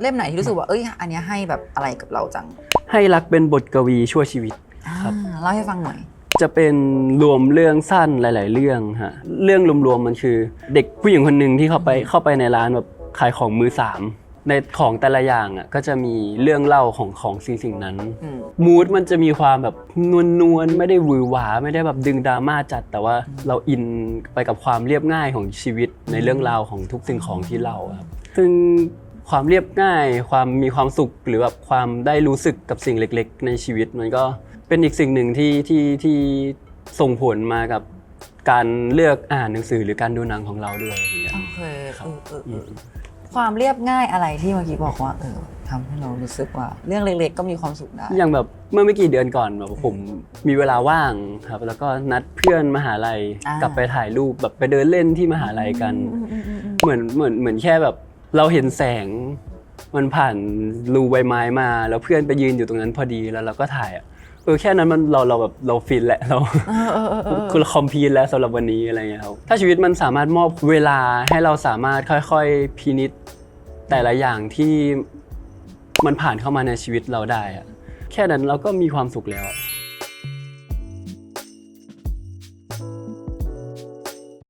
เล่มไหนที่รู้สึกว่าเอ้ย อันเนี้ยให้แบบอะไรกับเราจังให้รักเป็นบทกวีชั่วชีวิต ครับ อ่าเล่าให้ฟังหน่อย จะเป็นรวมเรื่องสั้นหลาย ๆ เรื่องฮะเรื่องรวมๆมันคือ เด็กผู้หญิงคนหนึ่งที่เข้าไปเข้าไปในร้านแบบขายของมือสามในของแต่ละอย่างอะก็จะมีเรื่องเล่าของของสิ่งสิ่งนั้น อืม มูดมันจะมีความแบบนวลนวลๆไม่ได้หวือหวาไม่ได้แบบดึงดราม่าจัด แต่ว่าเราอินไปกับความเรียบง่ายของชีวิตในเรื่องราวของทุกสิ่งของที่เล่าครับซึ่ง ความเรียบง่าย ความมีความสุขหรือแบบความได้รู้สึกกับสิ่งเล็ก ๆ ในชีวิตมันก็เป็นอีกสิ่งหนึ่งที่ที่ที่ส่งผลมากับการเลือกอ่านหนังสือหรือการดูหนังของเราด้วยอย่างเงี้ย โอเคครับ เออเออเออความเรียบง่ายอะไรที่เมื่อกี้บอกว่าเออทำให้เรารู้สึกว่า เรื่องเล็กๆ ก็มีความสุขได้ อย่างแบบเมื่อไม่กี่เดือนก่อนแบบผมมีเวลาว่างครับ แล้วก็นัดเพื่อนมหาลัยอ่าก กลับไปถ่ายรูปแบบไปเดินเล่นที่มหาลัยกัน อืมอืมอืมอืม เหมือนเหมือนเหมือนแค่แบบ เราเห็นแสงมันผ่านรูใบไม้มา แล้วเพื่อนไปยืนอยู่ตรงนั้นพอดีแล้วเราก็ถ่ายอะเออแค่นั้นมันเราเราแบบเราฟินแหละเราเออเออเออเออคือคอมพีทแล้วสำหรับวันนี้อะไรเงี้ยครับถ้าชีวิตมันสามารถมอบเวลาให้เราสามารถค่อยๆพินิจแต่ละอย่างที่มันผ่านเข้ามาในชีวิตเราได้อะแค่นั้นเราก็มีความสุขแล้วอะ